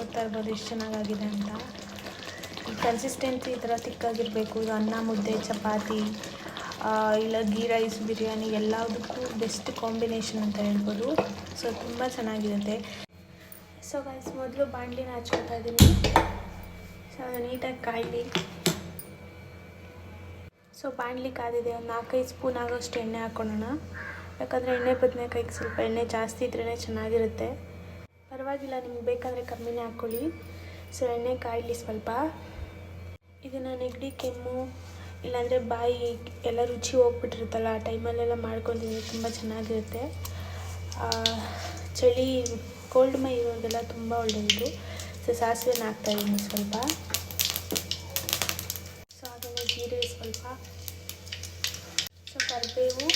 ನೋಡ್ತಾ ಇರ್ಬೋದು ಎಷ್ಟು ಚೆನ್ನಾಗಾಗಿದೆ ಅಂತ. ಕನ್ಸಿಸ್ಟೆನ್ಸಿ ಈ ಥರ ತಿಕ್ಕಾಗಿರಬೇಕು ಇದು ಅನ್ನ, ಮುದ್ದೆ, ಚಪಾತಿ ಇಲ್ಲ ಗೀ ರೈಸ್ ಬಿರಿಯಾನಿ ಎಲ್ಲದಕ್ಕೂ ಬೆಸ್ಟ್ ಕಾಂಬಿನೇಷನ್ ಅಂತ ಹೇಳ್ಬೋದು. ಸೊ ತುಂಬ ಚೆನ್ನಾಗಿರುತ್ತೆ. ಸೊ ಗೈಸ್ ಮೊದಲು ಬಾಣಲಿನ ಹಚ್ಕೊತಾ ಇದ್ದೀನಿ ಸೊ ಅದು ನೀಟಾಗಿ ಕಾಯಲಿ. ಸೊ ಬಾಣ್ಲಿ ಕಾದಿದೆ. ಒಂದು ನಾಲ್ಕೈದು ಸ್ಪೂನ್ ಆಗೋಷ್ಟು ಎಣ್ಣೆ ಹಾಕ್ಕೊಳ್ಳೋಣ ಯಾಕಂದರೆ ಎಣ್ಣೆ ಬದನೆಕಾಯಿಗೆ ಸ್ವಲ್ಪ ಎಣ್ಣೆ ಜಾಸ್ತಿ ಇದ್ರೇ ಚೆನ್ನಾಗಿರುತ್ತೆ. ಪರವಾಗಿಲ್ಲ, ನಿಮ್ಗೆ ಬೇಕಾದರೆ ಕಮ್ಮಿನೇ ಹಾಕ್ಕೊಳ್ಳಿ. ಸೊ ಎಣ್ಣೆ ಕಾಯಿಲಿ ಸ್ವಲ್ಪ. ಇದನ್ನು ನೆಗಡಿ, ಕೆಮ್ಮು, ಇಲ್ಲಾಂದರೆ ಬಾಯಿ ಎಲ್ಲ ರುಚಿ ಹೋಗ್ಬಿಟ್ಟಿರುತ್ತಲ್ಲ, ಆ ಟೈಮಲ್ಲೆಲ್ಲ ಮಾಡ್ಕೊಂಡಿದ್ರೆ ತುಂಬ ಚೆನ್ನಾಗಿರುತ್ತೆ. ಚಳಿ ಕೋಲ್ಡ್ ಮೈ ಇರೋದೆಲ್ಲ ತುಂಬ ಒಳ್ಳೆಯದು ಸೊ ಸಾಸಿವೆನ ಹಾಕ್ತಾಯಿದ್ದೀನಿ ಸ್ವಲ್ಪ. ಸೊ ಆಮೇಲೆ ಜೀರಿಗೆ ಸ್ವಲ್ಪ. ಸೊ, ಕರಿಬೇವು.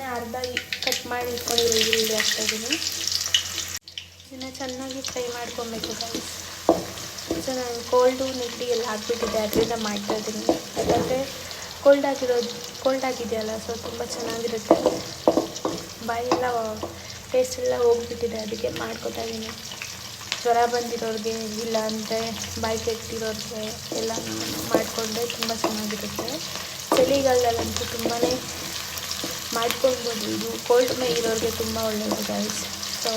ಹಾಗೆಯೇ ಅರ್ಧ ಕಟ್ ಮಾಡಿ ಇಟ್ಕೊಂಡಿರೋ ಈರುಳ್ಳಿ ಹಾಕ್ತಾಯಿದ್ದೀನಿ ಇದನ್ನು ಚೆನ್ನಾಗಿ ಫ್ರೈ ಮಾಡ್ಕೊಬೇಕು ಗೈಸ್ ಸೊ ನಾನು ಕೋಲ್ಡು ನೆಗಡಿ ಎಲ್ಲ ಹಾಕ್ಬಿಟ್ಟಿದ್ದೆ, ಅದರಿಂದ ಮಾಡ್ತಾ ಇದ್ದೀನಿ ಯಾಕಂದರೆ ಕೋಲ್ಡ್ ಆಗಿರೋದು ಕೋಲ್ಡ್ ಆಗಿದೆಯಲ್ಲ ಸೊ ತುಂಬ ಚೆನ್ನಾಗಿರುತ್ತೆ. ಬಾಯೆಲ್ಲ ಟೇಸ್ಟ್ ಎಲ್ಲ ಹೋಗ್ಬಿಟ್ಟಿದೆ, ಅದಕ್ಕೆ ಮಾಡ್ಕೊತಾ ಇದ್ದೀನಿ ಜ್ವರ ಬಂದಿರೋರಿಗೆ ಇಲ್ಲ ಅಂದರೆ ಬಾಯಿ ಕೆಟ್ಟಿರೋರಿಗೆ ಎಲ್ಲ ಮಾಡಿಕೊಂಡ್ರೆ ತುಂಬ ಚೆನ್ನಾಗಿರುತ್ತೆ. ಚಳಿಗಾಲದಲ್ಲಂತೂ ತುಂಬಾ ಮಾಡ್ಕೊಳ್ಬೋದು. ಇದು ಕೋಲ್ಡ್ ಮೈ ಇರೋರಿಗೆ ತುಂಬ ಒಳ್ಳೆಯದು ಗೈಸ್ ಸೊ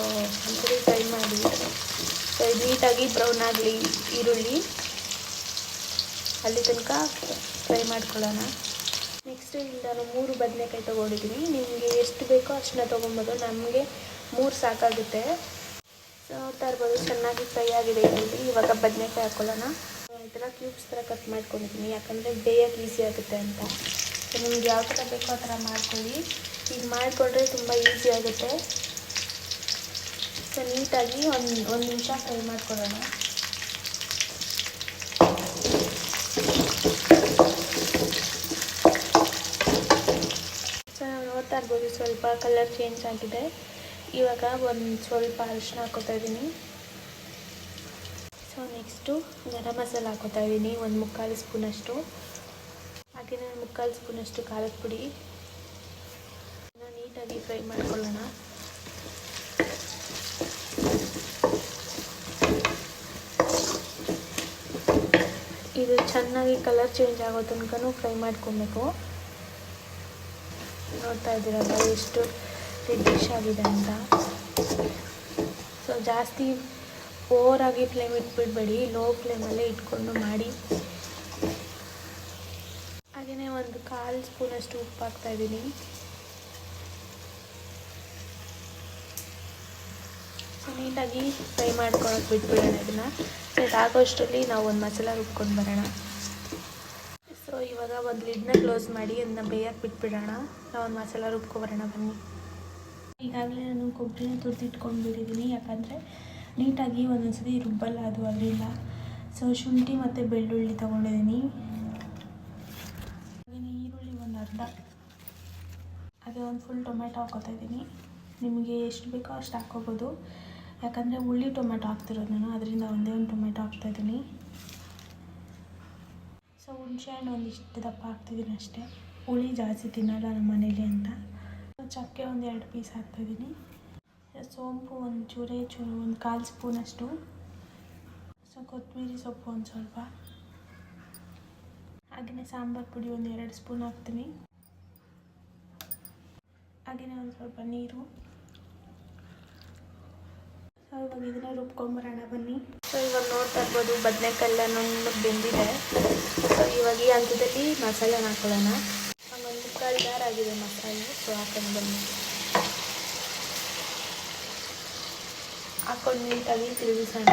ಒಂದ್ಸರಿ ಟ್ರೈ ಮಾಡಿ. ಸೊ ಇದು ನೀಟಾಗಿ ಬ್ರೌನ್ ಆಗಲಿ, ಈರುಳ್ಳಿ. ಅಲ್ಲಿ ತನಕ ಫ್ರೈ ಮಾಡ್ಕೊಳ್ಳೋಣ. ನೆಕ್ಸ್ಟ್ ಇಲ್ಲಿ ನಾನು ಮೂರು ಬದನೆಕಾಯಿ ತೊಗೊಂಡಿದ್ದೀನಿ. ನಿಮಗೆ ಎಷ್ಟು ಬೇಕೋ ಅಷ್ಟನ್ನ ತೊಗೊಬೋದು. ನಮಗೆ ಮೂರು ಸಾಕಾಗುತ್ತೆ. ಸೊ ತರ್ಬೋದು ಚೆನ್ನಾಗಿ ಫ್ರೈ ಆಗಿದೆ ಈರುಳ್ಳಿ. ಇವಾಗ ಬದನೆಕಾಯಿ ಹಾಕ್ಕೊಳ್ಳೋಣ ಈ ಥರ ಕ್ಯೂಬ್ಸ್ ಥರ ಕಟ್ ಮಾಡ್ಕೊಂಡಿದ್ದೀನಿ. ಯಾಕಂದರೆ ಬೇಯಕ್ಕೆ ಈಸಿ ಆಗುತ್ತೆ ಅಂತ. ನಿಮ್ಗೆ ಯಾವ ಥರ ಬೇಕೋ ಆ ಥರ ಮಾಡ್ಕೊಳ್ಳಿ. ಈಗ ಮಾಡಿಕೊಂಡ್ರೆ ತುಂಬ ಈಸಿ ಆಗುತ್ತೆ. ಸೊ ನೀಟಾಗಿ ಒಂದು ಒಂದು ನಿಮಿಷ ಫ್ರೈ ಮಾಡ್ಕೊಳ್ಳೋಣ. ಸೊ ನಾವು ನೋಡ್ತಾ ಇರ್ಬೋದು ಸ್ವಲ್ಪ ಕಲರ್ ಚೇಂಜ್ ಆಗಿದೆ. ಇವಾಗ ಒಂದು ಸ್ವಲ್ಪ ಅರಿಶಿನ ಹಾಕೋತಾ ಇದ್ದೀನಿ. ಸೊ ನೆಕ್ಸ್ಟು ಗರಂ ಮಸಾಲ ಹಾಕೋತಾ ಇದ್ದೀನಿ, ಒಂದು ಮುಕ್ಕಾಲು ಸ್ಪೂನಷ್ಟು. ಹಾಗೆಯೇ ಮುಕ್ಕಾಲು ಸ್ಪೂನಷ್ಟು ಖಾರದ ಪುಡಿ. ನೀಟಾಗಿ ಫ್ರೈ ಮಾಡ್ಕೊಳ್ಳೋಣ. ಇದು ಚೆನ್ನಾಗಿ ಕಲರ್ ಚೇಂಜ್ ಆಗೋ ತನಕನೂ ಫ್ರೈ ಮಾಡ್ಕೊಬೇಕು. ನೋಡ್ತಾ ಇದ್ದೀರಲ್ಲ ಎಷ್ಟು ರೆಡ್ಡಿಶ್ ಆಗಿದೆ ಅಂತ. ಸೊ ಜಾಸ್ತಿ ಓವರಾಗಿ ಫ್ಲೇಮ್ ಇಟ್ಬಿಡ್ಬೇಡಿ ಲೋ ಫ್ಲೇಮಲ್ಲೇ ಇಟ್ಕೊಂಡು ಮಾಡಿ. ಒಂದು ಕಾಲು ಸ್ಪೂನಷ್ಟು ಉಪ್ಪು ಹಾಕ್ತಾ ಇದ್ದೀನಿ. ಸೊ, ನೀಟಾಗಿ ಫ್ರೈ ಮಾಡ್ಕೊಳಕ್ಕೆ ಬಿಟ್ಬಿಡೋಣ ಇದನ್ನು. ಸೊ ಆಗೋಷ್ಟರಲ್ಲಿ ನಾವು ಒಂದು ಮಸಾಲ ರುಬ್ಕೊಂಡು ಬರೋಣ. ಸೊ ಇವಾಗ ಒಂದು ಲಿಡ್ನ ಕ್ಲೋಸ್ ಮಾಡಿ ಅದನ್ನ ಬೇಯಕ್ಕೆ ಬಿಟ್ಬಿಡೋಣ. ನಾವು ಒಂದು ಮಸಾಲ ರುಬ್ಕೊಬರೋಣ ಬನ್ನಿ. ಈಗಾಗಲೇ ನಾನು ಕೊಬ್ಬರಿನ ತುರಿದಿಟ್ಕೊಂಡು ಬಿಟ್ಟಿದ್ದೀನಿ. ಯಾಕಂದರೆ ನೀಟಾಗಿ ಒಂದೊಂದು ಸತಿ ರುಬ್ಬಲ್ಲ ಅದು ಅದರಿಂದ ಸೊ ಶುಂಠಿ ಮತ್ತು ಬೆಳ್ಳುಳ್ಳಿ ತೊಗೊಂಡಿದ್ದೀನಿ. ಒಂದು ಹಾಗೆ ಒಂದು ಫುಲ್ ಟೊಮೆಟೊ ಹಾಕೋತಾ ಇದ್ದೀನಿ. ನಿಮಗೆ ಎಷ್ಟು ಬೇಕೋ ಅಷ್ಟು ಹಾಕ್ಕೋಬೋದು. ಯಾಕಂದರೆ ಹುಳ್ಳಿ ಟೊಮೆಟೊ ಹಾಕ್ತಿರೋದು ನಾನು, ಅದರಿಂದ ಒಂದೇ ಒಂದು ಟೊಮೆಟೊ ಹಾಕ್ತಾಯಿದ್ದೀನಿ ಸೊ ಹುಣಸೆ ಹಣ್ಣು ಒಂದಿಷ್ಟು ದಪ್ಪ ಹಾಕ್ತಿದ್ದೀನಿ ಅಷ್ಟೇ. ಹುಳಿ ಜಾಸ್ತಿ ತಿನ್ನಲ್ಲ ನಮ್ಮ ಮನೇಲಿ ಅಂತ. ಚಕ್ಕೆ ಒಂದು ಎರಡು ಪೀಸ್ ಹಾಕ್ತಾಯಿದ್ದೀನಿ ಸೋಂಪು ಒಂದು ಚೂರೇ ಚೂರು, ಒಂದು ಕಾಲು ಸ್ಪೂನಷ್ಟು ಸೊ ಕೊತ್ತಂಬರಿ ಸೊಪ್ಪು ಒಂದು ಸ್ವಲ್ಪ. ಹಾಗೆಯೇ ಸಾಂಬಾರು ಪುಡಿ ಒಂದು ಎರಡು ಸ್ಪೂನ್ ಹಾಕ್ತೀನಿ. ಹಾಗೆಯೇ ಒಂದು ಸ್ವಲ್ಪ ನೀರು. ಸೊ ಇವಾಗ ಇದನ್ನ ರುಬ್ಕೊಂಬರೋಣ, ಬನ್ನಿ. ಸೊ ಇವಾಗ ನೋಡ್ತಾ ಇರ್ಬೋದು ಬದನೆಕಾಯೆಲ್ಲ ನುಣ್ಣಗೆ ಬೆಂದಿದೆ. ಸೊ ಇವಾಗ ಈ ಹಂತದಲ್ಲಿ ಮಸಾಲೆ ಹಾಕೊಳ್ಳೋಣ. ಒಂದು ಮುಕ್ಕಾಲು ಜಾರಾಗಿದೆ ಮಸಾಲೆ ಸೊ ಹಾಕೊಂಡು ಬನ್ನಿ. ಹಾಕೊಂಡು ನೀಟಾಗಿ ತಿರುಗಿಸೋಣ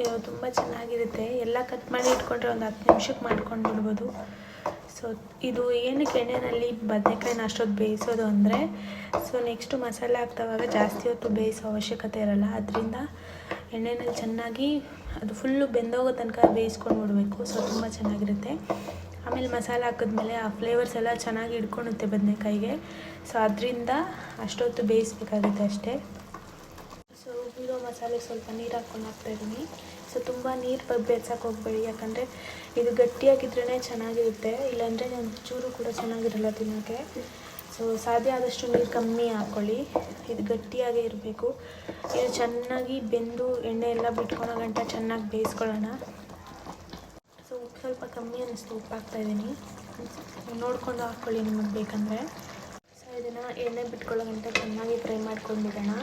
ಇದು ತುಂಬ ಚೆನ್ನಾಗಿರುತ್ತೆ. ಎಲ್ಲ ಕಟ್ ಮಾಡಿ ಇಟ್ಕೊಂಡ್ರೆ ಒಂದು ಹತ್ತು ನಿಮಿಷಕ್ಕೆ ಮಾಡ್ಕೊಂಡು ಬಿಡ್ಬೋದು ಸೊ ಇದು ಏನಕ್ಕೆ ಎಣ್ಣೆಯಲ್ಲಿ ಬದನೆಕಾಯಿನ ಅಷ್ಟೊತ್ತು ಬೇಯಿಸೋದು ಅಂದರೆ ಸೊ ನೆಕ್ಸ್ಟು ಮಸಾಲೆ ಹಾಕ್ತವಾಗ ಜಾಸ್ತಿ ಹೊತ್ತು ಬೇಯಿಸೋ ಅವಶ್ಯಕತೆ ಇರಲ್ಲ. ಅದರಿಂದ ಎಣ್ಣೆನಲ್ಲಿ ಚೆನ್ನಾಗಿ ಅದು ಫುಲ್ಲು ಬೆಂದೋಗೋ ತನಕ ಬೇಯಿಸ್ಕೊಂಡು ಬಿಡಬೇಕು ಸೊ ತುಂಬ ಚೆನ್ನಾಗಿರುತ್ತೆ. ಆಮೇಲೆ ಮಸಾಲೆ ಹಾಕಿದ್ಮೇಲೆ ಆ ಫ್ಲೇವರ್ಸ್ ಎಲ್ಲ ಚೆನ್ನಾಗಿ ಹಿಡ್ಕೊಳುತ್ತೆ ಬದನೆಕಾಯಿಗೆ. ಸೊ ಅದರಿಂದ ಅಷ್ಟೊತ್ತು ಬೇಯಿಸ್ಬೇಕಾಗುತ್ತೆ ಅಷ್ಟೇ. ಸೊ ರುಬ್ಬಿರೋ ಮಸಾಲೆ ಸ್ವಲ್ಪ ನೀರು ಹಾಕ್ಕೊಂಡು ಹಾಕ್ತಾಯಿದ್ದೀನಿ ಸೊ ತುಂಬ ನೀರು ಬೆಚ್ಚಕ್ಕೆ ಹೋಗ್ಬೇಡಿ. ಯಾಕಂದರೆ ಇದು ಗಟ್ಟಿಯಾಗಿದ್ರೇ ಚೆನ್ನಾಗಿರುತ್ತೆ. ಇಲ್ಲಾಂದರೆ ಒಂಚೂರು ಕೂಡ ಚೆನ್ನಾಗಿರಲ್ಲ ತಿನ್ನೋಕ್ಕೆ ಸೊ ಸಾಧ್ಯ ಆದಷ್ಟು ನೀರು ಕಮ್ಮಿ ಹಾಕ್ಕೊಳ್ಳಿ ಇದು ಗಟ್ಟಿಯಾಗೇ ಇರಬೇಕು. ಇದು ಚೆನ್ನಾಗಿ ಬೆಂದು ಎಣ್ಣೆ ಎಲ್ಲ ಬಿಟ್ಕೊಳೋ ಗಂಟ ಚೆನ್ನಾಗಿ ಬೇಯಿಸ್ಕೊಳ್ಳೋಣ. ಸೊ ಉಪ್ಪು ಸ್ವಲ್ಪ ಕಮ್ಮಿ ಅನ್ನಿಸ್ತು. ಉಪ್ಪು ಹಾಕ್ತಾಯಿದ್ದೀನಿ ನೋಡಿಕೊಂಡು ಹಾಕ್ಕೊಳ್ಳಿ ನಿಮಗೆ ಬೇಕಂದರೆ. ಸೊ ಇದನ್ನು ಎಣ್ಣೆ ಬಿಟ್ಕೊಳ್ಳೋ ಗಂಟ ಚೆನ್ನಾಗಿ ಫ್ರೈ ಮಾಡ್ಕೊಂಡ್ಬಿಡೋಣ.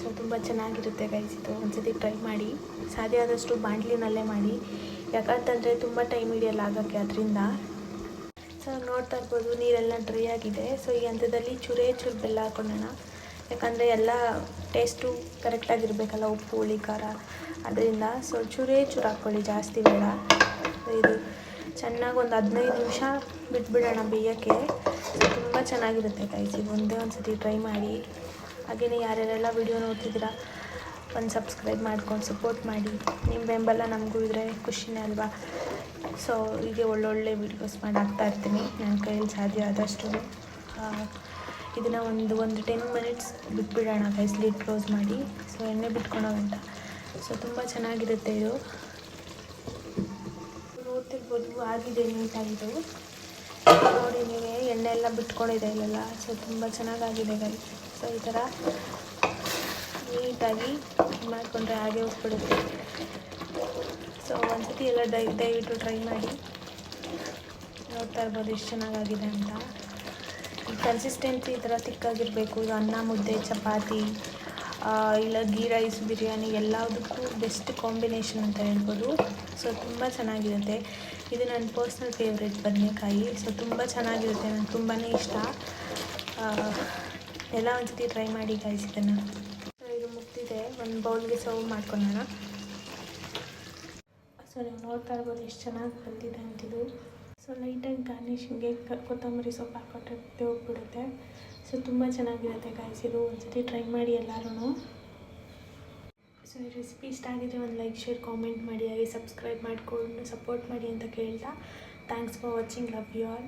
ಸೊ ತುಂಬ ಚೆನ್ನಾಗಿರುತ್ತೆ ಗೈಸ್ ಇದು ಒಂದ್ಸತಿ ಟ್ರೈ ಮಾಡಿ. ಸಾಧ್ಯ ಆದಷ್ಟು ಬಾಂಡ್ಲಿನಲ್ಲೇ ಮಾಡಿ. ಯಾಕಂತಂದರೆ ತುಂಬ ಟೈಮ್ ಹಿಡಿಯಲ್ಲ ಆಗೋಕ್ಕೆ ಅದರಿಂದ. ಸೊ ನೋಡ್ತಾ ಇರ್ಬೋದು, ನೀರೆಲ್ಲ ಡ್ರೈ ಆಗಿದೆ. ಸೊ ಈ ಹಂತದಲ್ಲಿ ಚೂರೇ, ಚೂರು ಬೆಲ್ಲ ಹಾಕೊಳ್ಳೋಣ ಯಾಕಂದರೆ ಎಲ್ಲ ಟೇಸ್ಟು ಕರೆಕ್ಟಾಗಿರಬೇಕಲ್ಲ ಉಪ್ಪು, ಹುಳಿ, ಖಾರ. ಅದರಿಂದ ಸೊ ಚೂರೇ, ಚೂರು ಹಾಕ್ಕೊಳ್ಳಿ, ಜಾಸ್ತಿ ಬೇಡ. ಇದು ಚೆನ್ನಾಗಿ ಒಂದು ಹದಿನೈದು ನಿಮಿಷ ಬಿಟ್ಬಿಡೋಣ ಬೇಯೋಕ್ಕೆ. ತುಂಬ ಚೆನ್ನಾಗಿರುತ್ತೆ ಇದು ಒಂದೇ ಒಂದು ಸತಿ ಟ್ರೈ ಮಾಡಿ. ಹಾಗೆಯೇ ಯಾರ್ಯಾರೆಲ್ಲ ವಿಡಿಯೋ ನೋಡ್ತಿದ್ದೀರಾ, ಒಂದು ಸಬ್ಸ್ಕ್ರೈಬ್ ಮಾಡ್ಕೊಂಡು ಸಪೋರ್ಟ್ ಮಾಡಿ. ನಿಮ್ಮ ಬೆಂಬಲ ನಮಗೂ ಇದ್ದರೆ ಖುಷಿನೇ ಅಲ್ವಾ? ಸೊ ಹೀಗೆ ಒಳ್ಳೊಳ್ಳೆ ವೀಡಿಯೋಸ್ ಮಾಡಿ ಹಾಕ್ತಾ ಇರ್ತೀನಿ. ನನ್ನ ಕೈಯಲ್ಲಿ ಸಾಧ್ಯ ಆದಷ್ಟು. ಇದನ್ನು ಒಂದು ಒಂದು ಟೆನ್ ಮಿನಿಟ್ಸ್ ಬಿಟ್ಬಿಡೋಣ ಗೈಸ್ ಲಿಡ್ ಕ್ಲೋಸ್ ಮಾಡಿ. ಸೊ ಎಣ್ಣೆ ಬಿಟ್ಕೊಳೋ ಗಂಟ. ಸೊ ತುಂಬ ಚೆನ್ನಾಗಿರುತ್ತೆ ಇದು. ನೋಡ್ತಿರ್ಬೋದು, ಆಗಿದೆ ನೀಟಾಗಿದ್ದು. ನೋಡಿ ನೀವೇ, ಎಣ್ಣೆ ಎಲ್ಲ ಬಿಟ್ಕೊಂಡಿದೆ ಇಲ್ಲೆಲ್ಲ. ಸೊ ತುಂಬ ಚೆನ್ನಾಗಾಗಿದೆ ಗೈಸ್ ಸೊ, ಈ ಥರ ನೀಟಾಗಿ ಮಾಡಿಕೊಂಡ್ರೆ ಹಾಗೆ ಹೋಗ್ಬಿಡುತ್ತೆ. ಸೊ, ಒಂದ್ಸತಿ ಎಲ್ಲ ದಯ ದಯವಿಟ್ಟು ಟ್ರೈ ಮಾಡಿ. ನೋಡ್ತಾ ಇರ್ಬೋದು ಎಷ್ಟು ಚೆನ್ನಾಗಾಗಿದೆ ಅಂತ. ಈ ಕನ್ಸಿಸ್ಟೆನ್ಸಿ ಈ ಥರ ತಿಕ್ಕಾಗಿರಬೇಕು. ಇದು ಅನ್ನ, ಮುದ್ದೆ, ಚಪಾತಿ ಇಲ್ಲ ಗೀ ರೈಸ್ ಬಿರಿಯಾನಿ ಎಲ್ಲದಕ್ಕೂ ಬೆಸ್ಟ್ ಕಾಂಬಿನೇಷನ್ ಅಂತ ಹೇಳ್ಬೋದು. ಸೊ, ತುಂಬ ಚೆನ್ನಾಗಿರುತ್ತೆ. ಇದು ನನ್ನ ಪರ್ಸ್ನಲ್ ಫೇವ್ರೆಟ್ ಬದನೆಕಾಯಿ. ಸೊ, ತುಂಬ ಚೆನ್ನಾಗಿರುತ್ತೆ. ನನಗೆ ತುಂಬಾ ಇಷ್ಟ. ಎಲ್ಲ ಒಂದ್ಸತಿ ಟ್ರೈ ಮಾಡಿ ಗೈಸ್ ಇದನ್ನು. ಸೊ ಇದು ಮುಗ್ದಿದೆ. ಒಂದು ಬೌಲ್ಗೆ ಸರ್ವ್ ಮಾಡ್ಕೊಳ್ಳೋಣ ಸೊ ನೀವು ನೋಡ್ತಾ ಇರ್ಬೋದು ಎಷ್ಟು ಚೆನ್ನಾಗಿ ಬಂದಿದೆ ಅಂತಿದ್ದು ಸೊ ಲೈಟಾಗಿ ಗಾರ್ನಿಷಿಂಗ್ಗೆ ಕೊತ್ತಂಬರಿ ಸೊಪ್ಪು ಹಾಕೊಟ್ರೆ ಹೋಗ್ಬಿಡುತ್ತೆ. ಸೊ ತುಂಬ ಚೆನ್ನಾಗಿರುತ್ತೆ ಗಾಯ್ಸ್ ಇದು ಒಂದ್ಸತಿ ಟ್ರೈ ಮಾಡಿ ಎಲ್ಲರೂ ಸೊ ಈ ರೆಸಿಪಿ ಇಷ್ಟ ಆಗಿದ್ರೆ ಒಂದು ಲೈಕ್ ಶೇರ್ ಕಾಮೆಂಟ್ ಮಾಡಿ ಹಾಗೆ ಸಬ್ಸ್ಕ್ರೈಬ್ ಮಾಡಿಕೊಂಡು ಸಪೋರ್ಟ್ ಮಾಡಿ ಅಂತ ಕೇಳ್ತಾ. Thanks for watching love you all